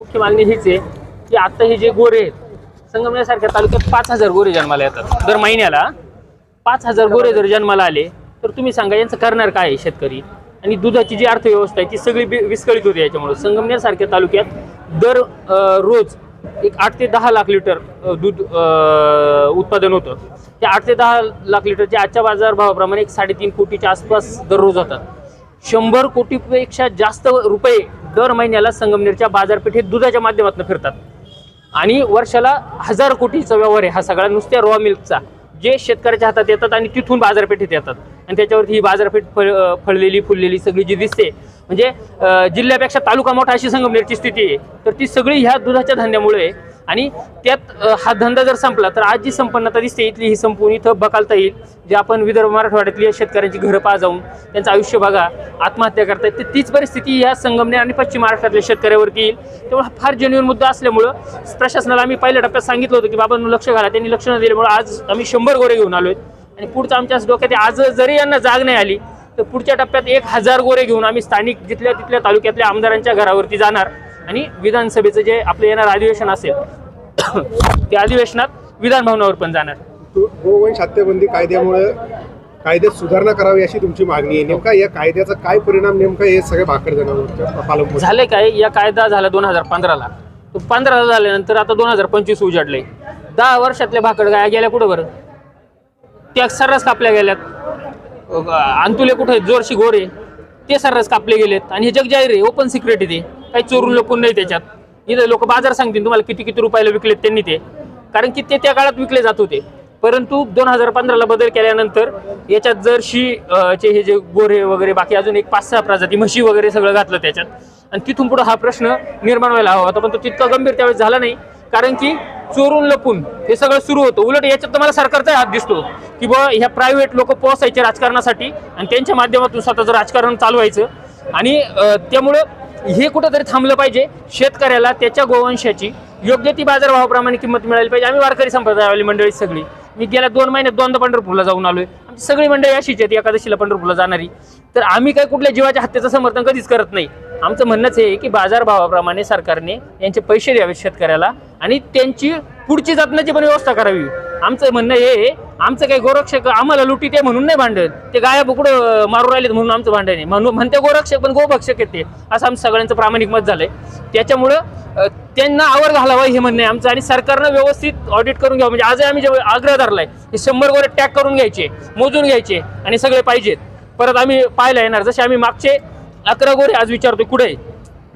मुख्य मागणी हीच आहे की आता हे जे गोरे आहेत संगमनेरसारख्या तालुक्यात पाच हजार गोरे जन्माला येतात. दर महिन्याला पाच हजार गोरे जर जन्माला आले तर तुम्ही सांगा यांचं करणार काय आहे शेतकरी? आणि दुधाची जी अर्थव्यवस्था आहे ती सगळी बि- विस्कळीत होते याच्यामुळे. संगमनेरसारख्या तालुक्यात दर रोज एक आठ ते दहा लाख लिटर दूध उत्पादन होतं. त्या आठ ते दहा लाख लिटरचे आजच्या बाजारभावाप्रमाणे एक साडेतीन कोटीच्या आसपास दररोज होतात. शंभर कोटीपेक्षा जास्त रुपये दर महिन्याला संगमनेरच्या बाजारपेठेत दुधाच्या माध्यमातून फिरतात. आणि वर्षाला हजार कोटीचा व्यवहार आहे हा सगळा नुसत्या रॉ मिल्कचा जे शेतकऱ्याच्या हातात येतात आणि तिथून बाजारपेठेत येतात. आणि त्याच्यावरती ही बाजारपेठ फळ फळलेली फुललेली सगळी जी दिसते म्हणजे जिल्ह्यापेक्षा तालुका मोठा अशी संगमनेरची स्थिती आहे. तर ती सगळी ह्या दुधाच्या धंद्यामुळे आणि त्यात हा धंदा जर संपला तर आज जी संपन्नता दिसते. इथली ही संपून इथं बकालता येईल. जे आपण विदर्भ मराठवाड्यातली शेतकऱ्यांची घरं पहा जाऊन त्यांचं आयुष्य बघा आत्महत्या करतायत तर तीच परिस्थिती ह्या संगमनेर आणि पश्चिम महाराष्ट्रातल्या शेतकऱ्यावरती येईल. त्यामुळे हा फार जेन्युअन मुद्दा असल्यामुळं प्रशासनाला आम्ही पहिल्या टप्प्यात सांगितलं होतं की बाबांनो लक्ष घाला. त्यांनी लक्ष न दिल्यामुळे आज आम्ही शंभर गोरे घेऊन आलोय. आणि पुढचं आमच्या डोक्यात आज जरी यांना जाग नाही आली तर पुढच्या टप्प्यात एक हजार गोरे घेऊन आम्ही स्थानिक जिथल्या तिथल्या तालुक्यातल्या आमदारांच्या घरावरती जाणार. आणि विधानसभेचं जे आपलं येणार अधिवेशन असेल त्या अधिवेशनात विधान भवनावर पण जाणार. गोवंश हत्याबंदी कायद्यामुळे कायद्यात सुधारणा करावी अशी तुमची मागणी आहे. नेमका या कायद्याचा काय परिणाम नेमका हे सगळे भाकर जनावर पालन झालंय काय? या कायदा झाला दोन हजार पंधराला. तो पंधराला झाल्यानंतर आता दोन हजार पंचवीस उजाडले दहा वर्षातल्या भाकड गाया गेल्या कुठं बरं? त्या सर्रास कापल्या गेल्यात. अंतुले कुठे जोरशी गोरे. ते सर्रास कापले गेलेत. आणि हे जग जाहीर आहे ओपन सिक्रेट आहे ते. काही चोरून लोकून नाही त्याच्यात. इथं लोक बाजार सांगतील तुम्हाला किती किती रुपयाला विकलेत त्यांनी ते. कारण की ते त्या काळात विकले जात होते. परंतु दोन हजार पंधराला बदल केल्यानंतर याच्यात जर्शी चे हे जे गोरे वगैरे बाकी अजून एक पाच सहा प्रजाती म्हशी वगैरे सगळं घातलं त्याच्यात. आणि तिथून पुढे हा प्रश्न निर्माण व्हायला हवा होता. पण तो तितका गंभीर त्यावेळेस झाला नाही. कारण की चोरून लपून हे सगळं सुरू होतं. उलट याच्यात तर मला सरकारचा हात दिसतो की बुवा ह्या प्रायव्हेट लोक पोहोचायचे राजकारणासाठी आणि त्यांच्या माध्यमातून स्वतःचं राजकारण चालवायचं. आणि त्यामुळं हे कुठंतरी थांबलं पाहिजे. शेतकऱ्याला त्याच्या गोवंशाची योग्य ती बाजारभावाप्रमाणे किंमत मिळाली पाहिजे. आम्ही वारकरी संप्रदायावली मंडळी सगळी. मी गेल्या दोन महिन्यात दोनदा पंढरपूरला जाऊन आलोय. आमची सगळी मंडळी अशीच आहेत. एकादशीला पंढरपूरला जाणारी. तर आम्ही काय कुठल्या जीवाच्या हत्येचं समर्थन कधीच करत नाही. आमचं म्हणणंच हे आहे की बाजारभावाप्रमाणे सरकारने यांचे पैसे द्यावेत शेतकऱ्याला आणि त्यांची पुढची जतनाची पण व्यवस्था करावी. आमचं म्हणणं हे आमचं काही गोरक्षक आम्हाला लुटी ते म्हणून नाही भांडत. ते गाया बुकडं मारू राहिलेत म्हणून आमचं भांडण आहे. म्हणून म्हणते गोरक्षक पण गोभक्षक आहेत ते. असं आमचं सगळ्यांचं प्रामाणिक मत झालंय. त्याच्यामुळं त्यांना आवर घालावा हे म्हणणं आहे आमचं. आणि सरकारनं व्यवस्थित ऑडिट करून घ्यावं. म्हणजे आजही आम्ही जे आग्रह धरलाय हे शंभर गोरे टॅग करून घ्यायचे मोजून घ्यायचे आणि सगळे पाहिजेत. परत आम्ही पाहायला येणार. जसे आम्ही मागचे अकरा गोरे आज विचारतोय कुठे आहे?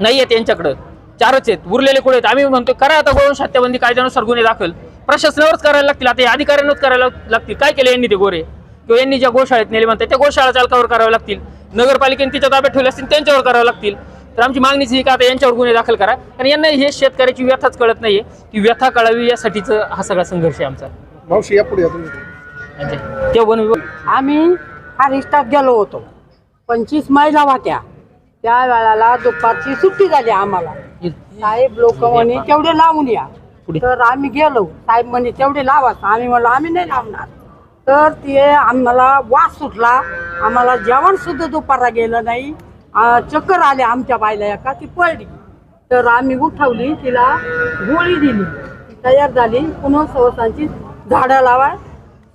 नाही आहेत यांच्याकडं. चारच आहेत उरलेले कुठे आहेत? आम्ही म्हणतो करा आता गोवंश हत्याबंदी कायद्यानुसार गुन्हे दाखल. प्रशासनावरच करायला लागतील. आता या अधिकाऱ्यांनाच करायला लागतील. काय केलं यांनी ते गोरे? किंवा यांनी ज्या गोशाळेत नेले म्हणतात त्या गोशाळा चालकावर करावं लागतील. नगरपालिकेने तिच्या ताब्यात ठेवले असतील त्यांच्यावर करावं लागतील. तर आमची मागणीच ही का आता यांच्यावर गुन्हे दाखल करा. कारण यांना हे शेतकऱ्याची व्यथाच कळत नाहीये. ती व्यथा कळावी यासाठीच हा सगळा संघर्ष आहे आमचा. मावशी या पुढे या तुम्ही. अच्छा. ते वन विभाग आम्ही हरिष्ठात गेलो होतो. पंचवीस महिला होत्या. त्या वेळेला दुपारची सुट्टी झाली आम्हाला. साहेब लोक म्हणे तेवढे लावून या. पुढे. तर आम्ही गेलो. साहेब म्हणे तेवढे लावा. आम्ही म्हणलो आम्ही नाही लावणार. तर ते आम्हाला वास सुटला. आम्हाला जेवण सुद्धा दुपारला गेलं नाही. चक्कर आले आमच्या बायला एका ती पडली तर आम्ही उठवली तिला गोळी दिली. तयार झाली. पुन्हा सवसांची झाडं लावाय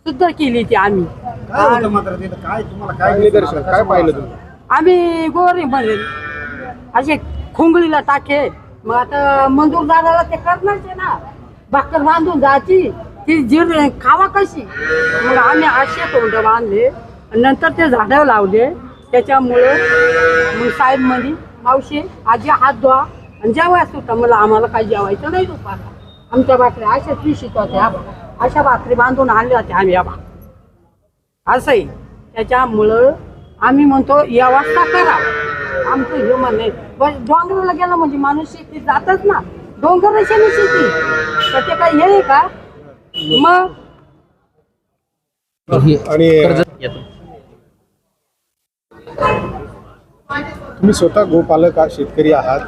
सुद्धा केली ती आम्ही. काय निदर्शन. काय पाहिलं तुम्ही आम्ही गोरे म्हणेल. असे खुंगळीला टाके. मग आता मंजूरदाराला ते करणारचे ना. भाकर बांधून जायची. ती जिर खावा कशी? मग आम्ही असे तोंड बांधले. नंतर ते झाडं लावले. त्याच्यामुळं मग साहेब म्हणे मावशी आजी हात धुवा आणि जेवाय होता मला आम्हाला काही जेवायचं नाही दुपारला. आमच्या भाकरी अशाच पिशीत होत्या. अशा भाकरी बांधून आणल्या होत्या आम्ही या भाकरी. असंही. त्याच्यामुळं आम्ही म्हणतो व्यवस्था करा. आमचं हे म्हणणं आहे. डोंगराला गेलं म्हणजे माणूस शेतीत जातच ना. डोंगर शेती शेती. तर ते काही हे आहे का? मग? आणि तुम्ही स्वतः गोपालक आहात शेतकरी आहात.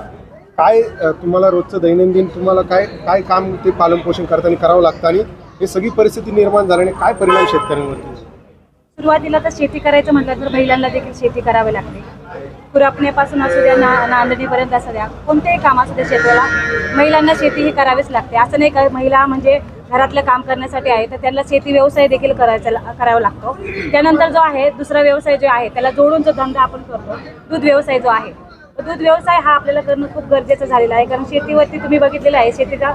काय तुम्हाला रोजचं दैनंदिन तुम्हाला काय काय काम ते पालन पोषण करताना करावं लागतं आणि हे सगळी परिस्थिती निर्माण झाल्याने काय परिणाम शेतकऱ्यांवरती सुरुवातीला तर शेती करायचं म्हटलं तर महिलांना देखील शेती करावी लागते. खुरपण्यापासून असू द्या ना नांदणीपर्यंत असू द्या कोणतेही काम असू द्या शेताला महिलांना शेती ही करावीच लागते. असं नाही का महिला म्हणजे घरातलं काम करण्यासाठी आहे तर त्यांना शेती व्यवसाय देखील करायचा करावा लागतो. त्यानंतर जो आहे दुसरा व्यवसाय जो आहे त्याला जोडून जो धंदा आपण करतो दूध व्यवसाय जो आहे. दूध व्यवसाय हा आपल्याला करणं खूप गरजेचं झालेलं आहे कारण शेतीवरती तुम्ही बघितलेलं आहे शेतीचा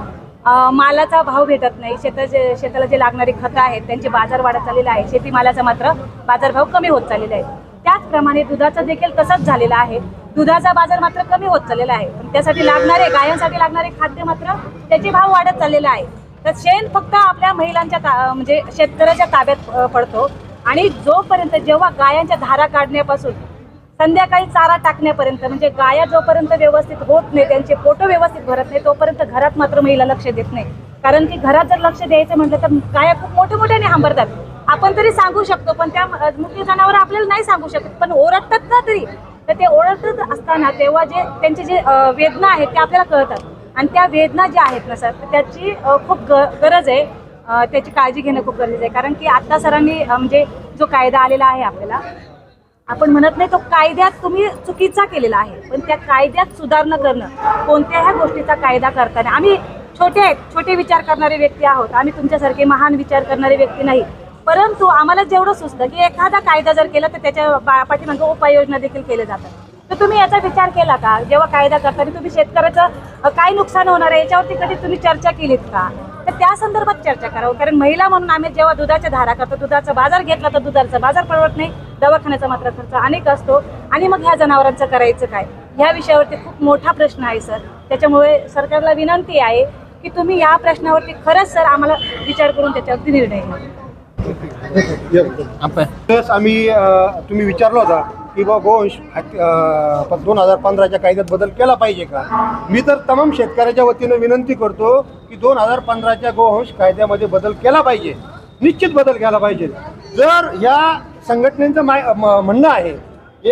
मालाचा भाव भेटत नाही. शेताचे शेताला जे लागणारी खतं आहेत त्यांचे बाजार वाढत चाललेला आहे. शेतीमालाचा मात्र बाजारभाव कमी होत चाललेला आहे. त्याचप्रमाणे दुधाचं देखील तसंच झालेलं आहे. दुधाचा बाजार मात्र कमी होत चाललेला आहे. पण त्यासाठी लागणारे गायांसाठी लागणारे खाद्य मात्र त्याचे भाव वाढत चाललेला आहे. तर शेण फक्त आपल्या महिलांच्या ता म्हणजे शेतकऱ्याच्या ताब्यात पडतो. आणि जोपर्यंत जेव्हा गायांच्या धारा काढण्यापासून संध्याकाळी चारा टाकण्यापर्यंत म्हणजे गाया जोपर्यंत व्यवस्थित होत नाही त्यांचे फोटो व्यवस्थित भरत नाही तोपर्यंत घरात मात्र महिला लक्ष देत नाही. कारण की घरात जर लक्ष द्यायचं म्हटलं तर गाया खूप मोठ्या मोठ्याने हांबरतात. आपण तरी सांगू शकतो पण त्या मुख्य जनावर आपल्याला नाही सांगू शकत. पण ओरडतात ना तरी तर ते ओरडत असताना तेव्हा जे त्यांचे जे वेदना आहेत ते आपल्याला कळतात. आणि त्या वेदना ज्या आहेत ना सर तर त्याची खूप ग गरज आहे. त्याची काळजी घेणं खूप गरजेचं आहे. कारण की आत्ता सरांनी म्हणजे जो कायदा आलेला आहे आपल्याला आपण म्हणत नाही तो कायद्यात तुम्ही चुकीचा केलेला आहे. पण त्या कायद्यात सुधारणा करणं कोणत्याही गोष्टीचा कायदा करताना. आम्ही छोटे आहेत छोटे विचार करणारे व्यक्ती आहोत. आम्ही तुमच्यासारखे महान विचार करणारे व्यक्ती नाही. परंतु आम्हाला जेवढं सुचतं की एखादा कायदा जर केला तर त्याच्या बा- पाठीमागे उपाययोजना देखील केल्या जातात. तर तुम्ही याचा विचार केला का? जेव्हा कायदा करताना तुम्ही शेतकऱ्याचं काय नुकसान होणार आहे? याच्यावरती कधी तुम्ही चर्चा केलीत का? तर त्या संदर्भात चर्चा करावं. कारण महिला म्हणून आम्ही जेव्हा दुधाच्या धारा करतो दुधाचा बाजार घेतला तर दुधाचा बाजार परवडत नाही. दवाखान्याचा मात्र खर्च अनेक असतो. आणि मग ह्या जनावरांचं करायचं काय? ह्या विषयावरती खूप मोठा प्रश्न आहे सर. त्याच्यामुळे सरकारला विनंती आहे की तुम्ही या प्रश्नावरती खरंच सर आम्हाला विचार करून त्याच्यावरती निर्णय घ्या. प्लस आम्ही तुम्ही विचारला होता की बा गोवंश दोन हजार पंधराच्या कायद्यात बदल केला पाहिजे का? मी तर तमाम शेतकऱ्याच्या वतीनं विनंती करतो की दोन हजार पंधराच्या गोवंश कायद्यामध्ये बदल केला पाहिजे. निश्चित बदल केला पाहिजे. जर या संघटनेचं माय म्हणणं आहे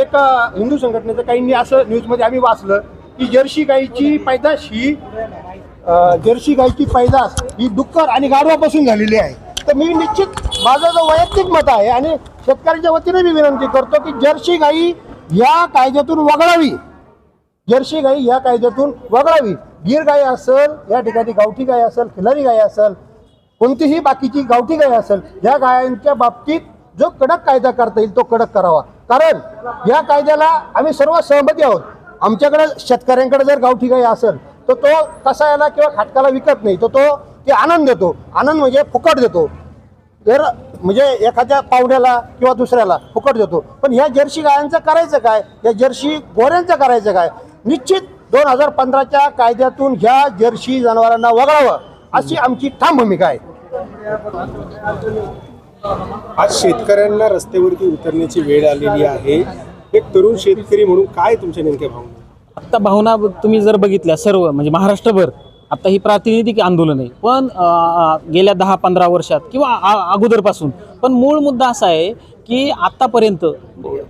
एक हिंदू संघटनेचं काहींनी असं न्यूजमध्ये आम्ही वाचलं की जर्सी गाईची पैदास ही जर्सी गाईची पैदास ही डुक्कर आणि गाढवापासून झालेली आहे. तर मी निश्चित माझं जो वैयक्तिक मत आहे आणि शेतकऱ्यांच्या वतीने मी विनंती करतो की जर्सी गाई या कायद्यातून वगळावी. जर्सी गाई या कायद्यातून वगळावी. गीर गाय असेल या ठिकाणी गावठी गाय असेल खिलारी गाय असेल कोणतीही बाकीची गावठी गाय असेल या गायांच्या बाबतीत जो कडक कायदा करता येईल तो कडक करावा. कारण या कायद्याला आम्ही सर्व सहमती आहोत. आमच्याकडे शेतकऱ्यांकडे जर गावठी गाय असेल तर तो कसायाला किंवा खाटकाला विकत नाही तर तो ते आनंद देतो. आनंद म्हणजे फुकट देतो. जर म्हणजे एखाद्या पाहुण्याला किंवा दुसऱ्याला फुकट देतो. पण ह्या जर्सी गायांचं करायचं काय? या जर्सी गोऱ्यांचं करायचं काय? निश्चित दोन हजार पंधराच्या कायद्यातून ह्या जर्सी जनावरांना वगळावं. अशी आमची ठाम भूमिका आहे. आज शेतकऱ्यांना रस्त्यावरती उतरण्याची वेळ आलेली आहे. एक तरुण शेतकरी म्हणून काय तुमच्या नेमक्या भावना आत्ता भावना तुम्ही जर बघितल्या सर्व म्हणजे महाराष्ट्रभर आता ही प्रातिनिधिक आंदोलन आहे. पण गेल्या दहा पंधरा वर्षात किंवा आ- अगोदरपासून पण मूळ मुद्दा असा आहे की आत्तापर्यंत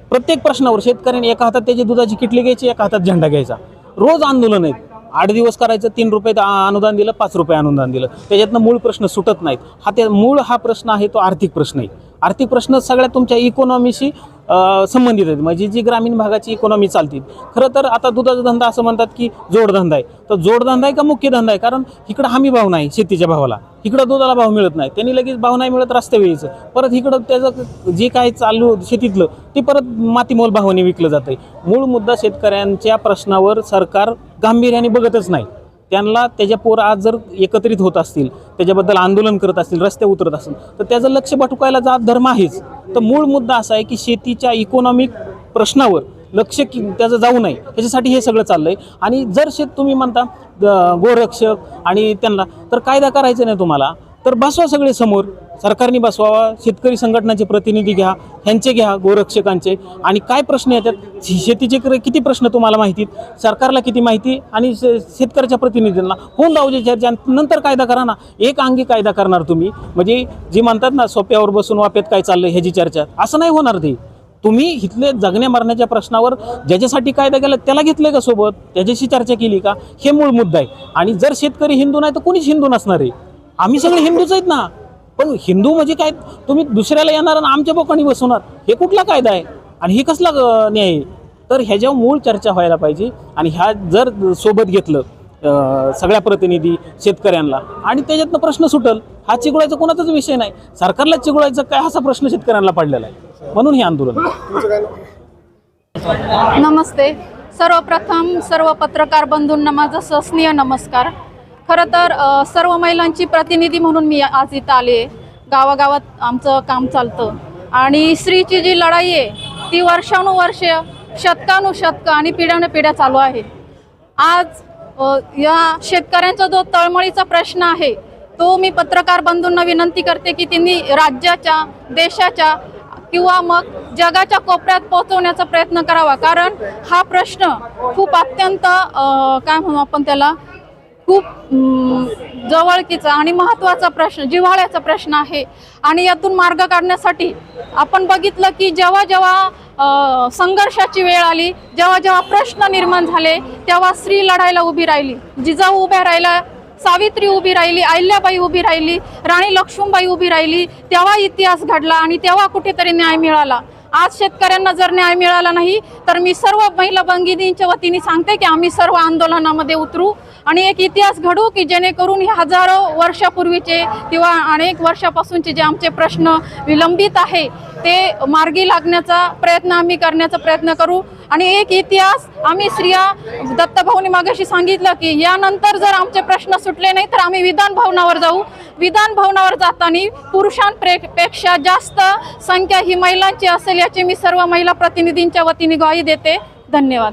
प्रत्येक प्रश्नावर शेतकऱ्यांनी एका हातात त्याची दुधाची किटली घ्यायची एका हातात झेंडा घ्यायचा. रोज आंदोलन आहेत. आठ दिवस करायचं तीन रुपये अनुदान दिलं पाच रुपये अनुदान दिलं. त्याच्यातनं मूळ प्रश्न सुटत नाहीत. हा त्या मूळ हा प्रश्न आहे तो आर्थिक प्रश्न आहे. आर्थिक प्रश्न सगळ्या तुमच्या इकॉनॉमीशी संबंधित आहेत. म्हणजे जी ग्रामीण भागाची इकॉनॉमी चालते खरं तर आता दुधाचा धंदा असं म्हणतात की जोडधंदा आहे. तर जोडधंदा आहे का मुख्य धंदा आहे? कारण इकडं हमी भाव नाही शेतीच्या भावाला. इकडं दुधाला भाव मिळत नाही. त्यांनी लगेच भाव नाही मिळत रस्त्या वेळीचं. परत इकडं त्याचं जे काय चालू शेतीतलं ते परत मातीमोल भावाने विकलं जातं मूळ मुद्दा शेतकऱ्यांच्या प्रश्नावर सरकार गांभीर्याने बघतच नाही. त्यांना त्याच्या पोरं आज जर एकत्रित होत असतील त्याच्याबद्दल आंदोलन करत असतील रस्ते उतरत असतील तर त्याचं लक्ष भटकायला जात धर्म आहेच. तर मूळ मुद्दा असा आहे की शेतीच्या इकॉनॉमिक प्रश्नावर लक्ष की त्याचं जाऊ नये. त्याच्यासाठी हे सगळं चाललं आहे आणि जर शेत तुम्ही म्हणता गोरक्षक आणि त्यांना तर कायदा करायचा नाही तुम्हाला. तर बसवा सगळे समोर. सरकारने बसवावा शेतकरी संघटनाचे प्रतिनिधी घ्या ह्यांचे घ्या गोरक्षकांचे. आणि काय प्रश्न येतात? शेतीचे किती प्रश्न तुम्हाला माहिती सरकारला किती माहिती आणि शे- शेतकऱ्याच्या प्रतिनिधींना. होऊन जाऊ चर्चा नंतर कायदा करा ना. एक अंगी कायदा करणार तुम्ही. म्हणजे जी म्हणतात ना सोप्यावर बसून वापेत काय चाललं ह्याची चर्चा. असं नाही होणार ते. तुम्ही इथले जगण्या मरण्याच्या प्रश्नावर ज्याच्यासाठी कायदा केला त्याला घेतलंय का सोबत? त्याच्याशी चर्चा केली का? हे मूळ मुद्दा आहे. आणि जर शेतकरी हिंदू नाही तर कोणीच हिंदू नसणार आहे. आम्ही सगळे हिंदूच आहेत ना. पण हिंदू म्हणजे काय? तुम्ही दुसऱ्याला येणार आणि आमच्या बोकांनी बसवणार. हे कुठला कायदा आहे? आणि हे कसला न्याय आहे? तर ह्याच्यावर मूळ चर्चा व्हायला पाहिजे. आणि ह्या जर सोबत घेतलं सगळ्या प्रतिनिधी शेतकऱ्यांना आणि त्याच्यातनं प्रश्न सुटल हा चिघळायचा कोणाचाच विषय नाही. सरकारला चिघळायचा काय असा प्रश्न शेतकऱ्यांना पडलेला आहे. म्हणून हे आंदोलन. नमस्ते. सर्वप्रथम सर्व पत्रकार बंधूंना माझा सस्नीय नमस्कार. खरं तर सर्व महिलांची प्रतिनिधी म्हणून मी आज इथं आले. गावागावात आमचं काम चालतं. आणि स्त्रीची जी लढाई आहे ती वर्षानुवर्ष शतकानुशतकं आणि पिढ्याने पिढ्या चालू आहे. आज या शेतकऱ्यांचा जो तळमळीचा प्रश्न आहे तो मी पत्रकार बंधूंना विनंती करते की त्यांनी राज्याच्या देशाच्या किंवा मग जगाच्या कोपऱ्यात पोहोचवण्याचा प्रयत्न करावा. कारण हा प्रश्न खूप अत्यंत काय म्हणू आपण त्याला खूप जवळकीचा आणि महत्त्वाचा प्रश्न जिव्हाळ्याचा प्रश्न आहे. आणि यातून मार्ग काढण्यासाठी आपण बघितलं की जेव्हा जेव्हा संघर्षाची वेळ आली जेव्हा जेव्हा प्रश्न निर्माण झाले तेव्हा स्त्री लढायला उभी राहिली जिजाऊ उभ्या राहिल्या सावित्री उभी राहिली अहिल्याबाई उभी राहिली राणी लक्ष्मीबाई उभी राहिली तेव्हा इतिहास घडला आणि तेव्हा कुठेतरी न्याय मिळाला. आज शेतकऱ्यांना जर न्याय मिळाला नाही तर मी सर्व महिला भगिनींच्या वतीने सांगते की आम्ही सर्व आंदोलनामध्ये उतरू. आणि एक इतिहास घडू की जेणेकरून हे हजारो वर्षापूर्वीचे किंवा अनेक वर्षापासूनचे जे आमचे प्रश्न विलंबित आहे ते मार्गी लागण्याचा प्रयत्न आम्ही करण्याचा प्रयत्न करू. आणि एक इतिहास आम्ही स्त्रिया दत्तभाऊनी मागाशी सांगितलं की यानंतर जर आमचे प्रश्न सुटले नाही तर आम्ही विधान भवनावर जाऊ. विधान भवनावर जाताना पुरुषांपेक्षा जास्त संख्या ही महिलांची असेल याची मी सर्व महिला प्रतिनिधींच्या वतीने ग्वाही देते. धन्यवाद.